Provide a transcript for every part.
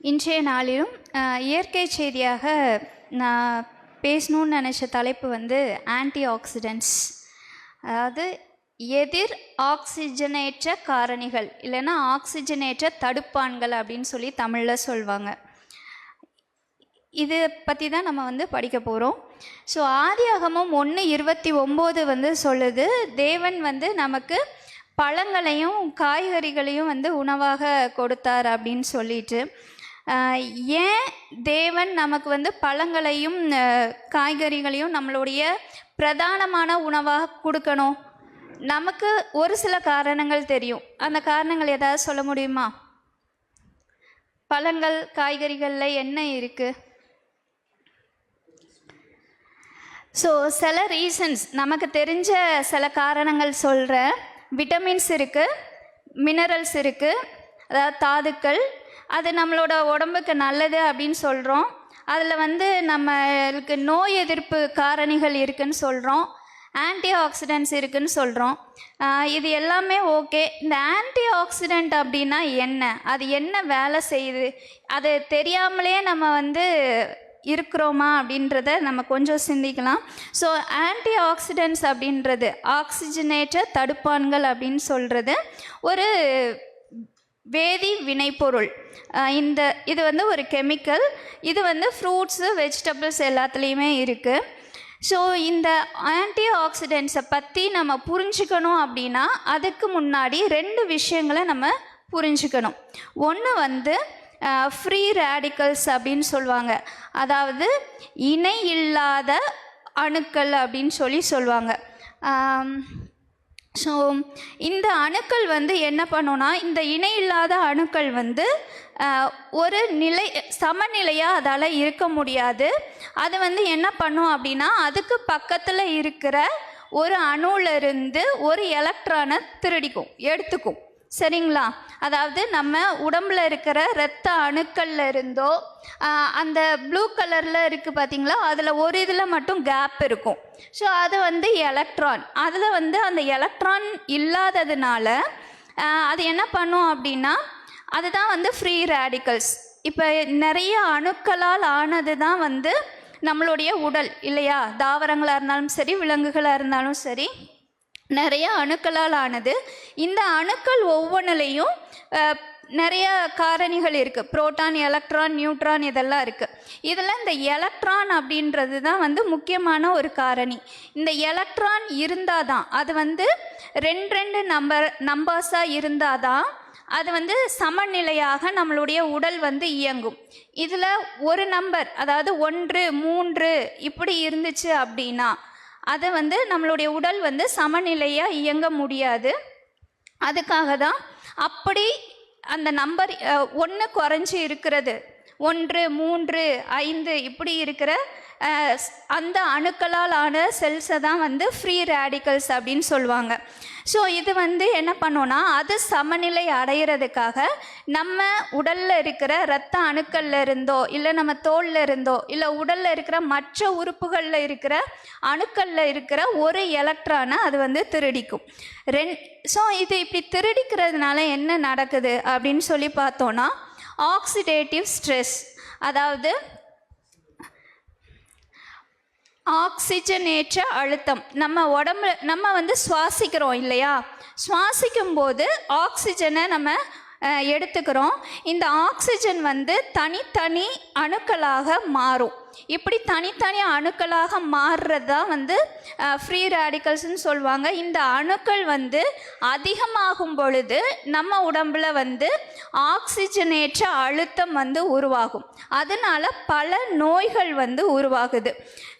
இன்றைய நாளிலும் இயற்கை செய்தியாக நான் பேசணும்னு நினச்ச தலைப்பு வந்து ஆன்டி ஆக்சிடென்ட்ஸ் அதாவது எதிர் ஆக்சிஜனேற்ற காரணிகள் இல்லைன்னா ஆக்சிஜனேற்ற தடுப்பான்கள் அப்படின்னு சொல்லி தமிழில் சொல்லுவாங்க இது பற்றி தான் நம்ம வந்து படிக்க போகிறோம் ஸோ ஆதியாகமும் ஒன்று இருபத்தி ஒம்பது வந்து சொல்லுது தேவன் வந்து நமக்கு பழங்களையும் காய்கறிகளையும் வந்து உணவாக கொடுத்தார் அப்படின்னு சொல்லிட்டு. ஏன் தேவன் நமக்கு வந்து பழங்களையும் காய்கறிகளையும் நம்மளுடைய பிரதானமான உணவாக கொடுக்கணும்? நமக்கு ஒரு சில காரணங்கள் தெரியும். அந்த காரணங்கள் ஏதாவது சொல்ல முடியுமா? பழங்கள் காய்கறிகளில் என்ன இருக்குது ஸோ சில ரீசன்ஸ் நமக்கு தெரிஞ்ச சில காரணங்கள் சொல்கிறேன் விட்டமின்ஸ் இருக்குது மினரல்ஸ் இருக்குது அதாவது தாதுக்கள் அது நம்மளோட உடம்புக்கு நல்லது அப்படின்னு சொல்கிறோம் அதில் வந்து நம்மளுக்கு நோய் எதிர்ப்பு காரணிகள் இருக்குன்னு சொல்கிறோம் ஆன்டி ஆக்சிடென்ட்ஸ் இருக்குதுன்னு சொல்கிறோம் இது எல்லாமே ஓகே. இந்த ஆன்டி ஆக்சிடென்ட் அப்படின்னா என்ன? அது என்ன வேலை செய்யுது? அது தெரியாமலே நம்ம வந்து இருக்கிறோமா அப்படின்றத நம்ம கொஞ்சம் சிந்திக்கலாம். ஸோ ஆன்டி ஆக்சிடென்ட்ஸ் அப்படின்றது ஆக்சிஜனேற்ற தடுப்பான்கள் அப்படின்னு சொல்கிறது ஒரு வேதி வினைப்பொருள். இந்த இது வந்து ஒரு கெமிக்கல். இது வந்து ஃப்ரூட்ஸு வெஜிடபிள்ஸ் எல்லாத்துலேயுமே இருக்குது ஸோ இந்த ஆன்டி ஆக்சிடென்ட்ஸை பற்றி நம்ம புரிஞ்சுக்கணும் அப்படின்னா அதுக்கு முன்னாடி ரெண்டு விஷயங்களை நம்ம புரிஞ்சுக்கணும். ஒன்று வந்து ஃப்ரீ ரேடிக்கல்ஸ் அப்படின்னு சொல்லுவாங்க. அதாவது இணை இல்லாத அணுக்கள் அப்படின்னு சொல்லி சொல்லுவாங்க. ஸோ இந்த அணுக்கள் வந்து என்ன பண்ணுன்னா இந்த இணை இல்லாத அணுக்கள் வந்து ஒரு நிலை சமநிலையாக அதால் இருக்க முடியாது. அது வந்து என்ன பண்ணும் அப்படின்னா அதுக்கு பக்கத்தில் இருக்கிற ஒரு அணுல ஒரு எலக்ட்ரானை திருடிக்கும் எடுத்துக்கும். சரிங்களா? அதாவது நம்ம உடம்புல இருக்கிற இரத்த அணுக்கள்ல இருந்தோ அந்த ப்ளூ கலரில் இருக்குது பார்த்தீங்களா அதில் ஒரு இதில் மட்டும் கேப் இருக்கும். ஸோ அது வந்து எலக்ட்ரான் அதில் வந்து அந்த எலக்ட்ரான் இல்லாததுனால அது என்ன பண்ணும் அப்படின்னா அதுதான் வந்து ஃப்ரீ ரேடிக்கல்ஸ் இப்போ நிறைய அணுக்களால் ஆனது தான் வந்து நம்மளுடைய உடல் இல்லையா? தாவரங்களாக இருந்தாலும் சரி விலங்குகளாக இருந்தாலும் சரி நிறைய அணுக்களால் ஆனது இந்த அணுக்கள் ஒவ்வொன்றுலையும் நிறைய காரணிகள் இருக்குது புரோட்டான் எலக்ட்ரான் நியூட்ரான் இதெல்லாம் இருக்குது இதில் இந்த எலக்ட்ரான் அப்படின்றது தான் வந்து முக்கியமான ஒரு காரணி. இந்த எலக்ட்ரான் இருந்தால் தான் அது வந்து ரெண்டு ரெண்டு நம்பர் நம்பர்ஸாக இருந்தால் தான் அது வந்து சமநிலையாக நம்மளுடைய உடல் வந்து இயங்கும். இதில் ஒரு நம்பர் அதாவது ஒன்று மூன்று இப்படி இருந்துச்சு அப்படின்னா அதை வந்து நம்மளுடைய உடல் வந்து சமநிலையாக இயங்க முடியாது. அதுக்காக தான் அப்படி அந்த நம்பர் ஒன்று குறைஞ்சி இருக்கிறது. ஒன்று மூன்று ஐந்து இப்படி இருக்கிற அந்த அணுக்களால் ஆன செல்ஸை தான் வந்து ஃப்ரீ ரேடிக்கல்ஸ் அப்படின்னு சொல்லுவாங்க. ஸோ இது வந்து என்ன பண்ணோன்னா அது சமநிலை அடையிறதுக்காக நம்ம உடலில் இருக்கிற இரத்த அணுக்கள்ல இருந்தோ இல்லை நம்ம தோலில் இருந்தோ இல்லை உடலில் இருக்கிற மற்ற உறுப்புகளில் இருக்கிற அணுக்களில் இருக்கிற ஒரு எலக்ட்ரானை அது வந்து திருடிக்கும். ரெண் ஸோ இது இப்படி திருடிக்கிறதுனால என்ன நடக்குது அப்படின்னு சொல்லி பார்த்தோன்னா ஆக்சிடேட்டிவ் ஸ்ட்ரெஸ் அதாவது ஆக்சிஜனேற்ற அழுத்தம். நம்ம உடம்பு நம்ம வந்து சுவாசிக்கிறோம் இல்லையா? சுவாசிக்கும் போது ஆக்சிஜனை நம்ம எடுத்துக்கிறோம். இந்த ஆக்சிஜன் வந்து தனித்தனி அணுக்களாக மாறும். இப்படி தனித்தனி அணுக்களாக மாறுறதா வந்து ஃப்ரீ ரேடிக்கல்ஸ்னு சொல்லுவாங்க. இந்த அணுக்கள் வந்து அதிகமாகும் பொழுது நம்ம உடம்புல வந்து ஆக்சிஜனேற்ற அழுத்தம் வந்து உருவாகும். அதனால பல நோய்கள் வந்து உருவாகுது.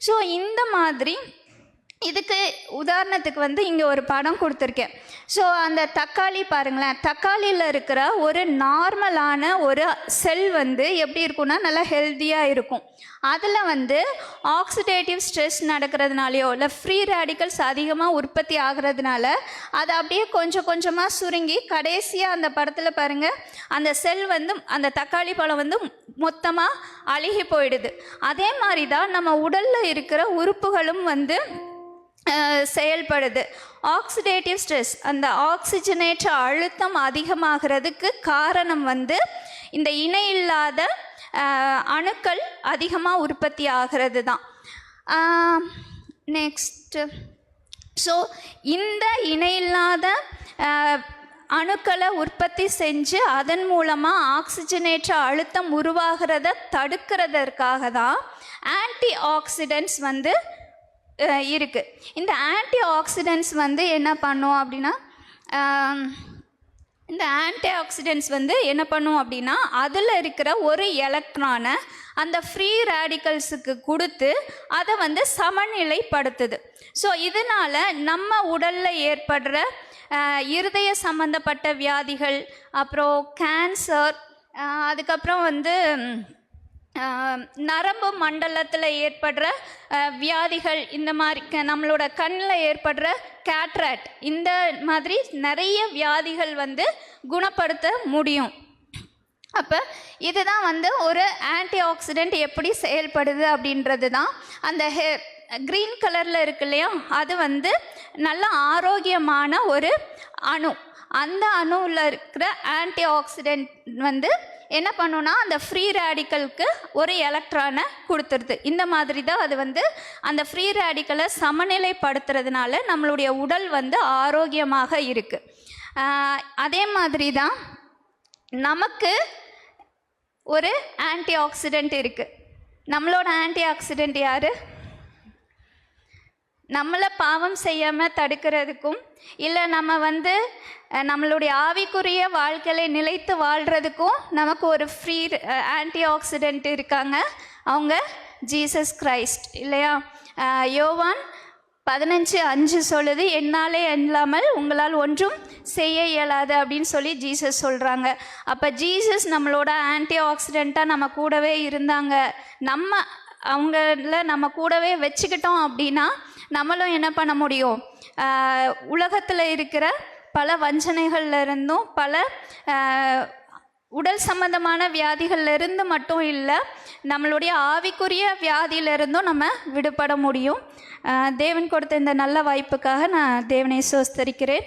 ஸோ இந்த மாதிரி இதுக்கு உதாரணத்துக்கு வந்து இங்கே ஒரு படம் கொடுத்துருக்கேன். ஸோ அந்த தக்காளி பாருங்களேன். தக்காளியில் இருக்கிற ஒரு நார்மலான ஒரு செல் வந்து எப்படி இருக்கும்னா நல்லா ஹெல்த்தியாக இருக்கும். அதில் வந்து ஆக்சிடேட்டிவ் ஸ்ட்ரெஸ் நடக்கிறதுனாலையோ இல்லை ஃப்ரீ ரேடிக்கல்ஸ் அதிகமாக உற்பத்தி ஆகிறதுனால அது அப்படியே கொஞ்சம் கொஞ்சமாக சுருங்கி கடைசியாக அந்த படத்தில் பாருங்கள் அந்த செல் வந்து அந்த தக்காளி பழம் வந்து மொத்தமாக அழுகி போயிடுது. அதே மாதிரி தான் நம்ம உடலில் இருக்கிற உறுப்புகளும் வந்து செயல்படுது. ஆக்சிடேட்டிவ் ஸ்ட்ரெஸ் அந்த ஆக்சிஜனேற்ற அழுத்தம் அதிகமாகிறதுக்கு காரணம் வந்து இந்த இணையில்லாத இல்லாத அணுக்கள் அதிகமாக உற்பத்தி ஆகிறது தான் நெக்ஸ்ட்டு ஸோ இந்த இணையில்லாத அணுக்களை உற்பத்தி செஞ்சு அதன் மூலமாக ஆக்சிஜனேற்ற அழுத்தம் உருவாகிறத தடுக்கிறதற்காக தான் ஆன்டி ஆக்சிடென்ட்ஸ் வந்து இருக்குது இந்த ஆன்டி ஆக்சிடென்ட்ஸ் வந்து என்ன பண்ணும் அப்படின்னா இந்த ஆன்டி ஆக்சிடென்ட்ஸ் வந்து என்ன பண்ணும் அப்படின்னா அதில் இருக்கிற ஒரு எலக்ட்ரானை அந்த ஃப்ரீ ரேடிக்கல்ஸுக்கு கொடுத்து அதை வந்து சமநிலைப்படுத்துது. ஸோ இதனால் நம்ம உடலில் ஏற்படுற இருதய சம்மந்தப்பட்ட வியாதிகள் அப்புறம் கேன்சர் அதுக்கப்புறம் வந்து நரம்பு மண்டலத்தில் ஏற்படுற வியாதிகள் இந்த மாதிரி க- நம்மளோட கண்ணில் ஏற்படுற கேட்ராக்ட் இந்த மாதிரி நிறைய வியாதிகள் வந்து குணப்படுத்த முடியும். அப்போ இதுதான் வந்து ஒரு ஆன்டி ஆக்சிடென்ட் எப்படி செயல்படுது அப்படின்றது தான். அந்த ஹெ க்ரீன் கலரில் இருக்கு இல்லையா அது வந்து நல்ல ஆரோக்கியமான ஒரு அணு. அந்த அணுவில் இருக்கிற ஆன்டி ஆக்சிடென்ட் வந்து என்ன பண்ணுன்னா அந்த ஃப்ரீ ரேடிக்கலுக்கு ஒரு எலக்ட்ரானை கொடுத்துருது. இந்த மாதிரி தான் அது வந்து அந்த ஃப்ரீ ரேடிக்கலை சமநிலைப்படுத்துறதுனால நம்மளுடைய உடல் வந்து ஆரோக்கியமாக இருக்குது அதே மாதிரி தான் நமக்கு ஒரு ஆன்டி ஆக்சிடென்ட் இருக்குது நம்மளோட ஆன்டி ஆக்சிடென்ட் யார்? நம்மளை பாவம் செய்யாமல் தடுக்கிறதுக்கும் இல்லை நம்ம வந்து நம்மளுடைய ஆவிக்குரிய வாழ்க்கையை நிலைத்து வாழ்கிறதுக்கும் நமக்கு ஒரு ஃப்ரீ ஆன்டி ஆக்சிடென்ட் இருக்காங்க. அவங்க ஜீசஸ் கிரைஸ்ட் இல்லையா? யோவான் பதினஞ்சு அஞ்சு சொல்லுது என்னாலே இல்லாமல் உங்களால் ஒன்றும் செய்ய இயலாது அப்படின்னு சொல்லி ஜீசஸ் சொல்கிறாங்க அப்போ ஜீசஸ் நம்மளோட ஆன்டி ஆக்சிடெண்ட்டாக நம்ம கூடவே இருந்தாங்க. நம்ம அவங்கள நம்ம கூடவே வச்சுக்கிட்டோம் அப்படின்னா நம்மளும் என்ன பண்ண முடியும்? உலகத்தில் இருக்கிற பல வஞ்சனைகள்ல இருந்தும் பல உடல் சம்பந்தமான வியாதிகள்லேருந்து மட்டும் இல்லை நம்மளுடைய ஆவிக்குரிய வியாதியிலிருந்தும் நம்ம விடுபட முடியும். தேவன் கொடுத்த இந்த நல்ல வாய்ப்புக்காக நான் தேவனை சோஸ்தரிக்கிறேன்.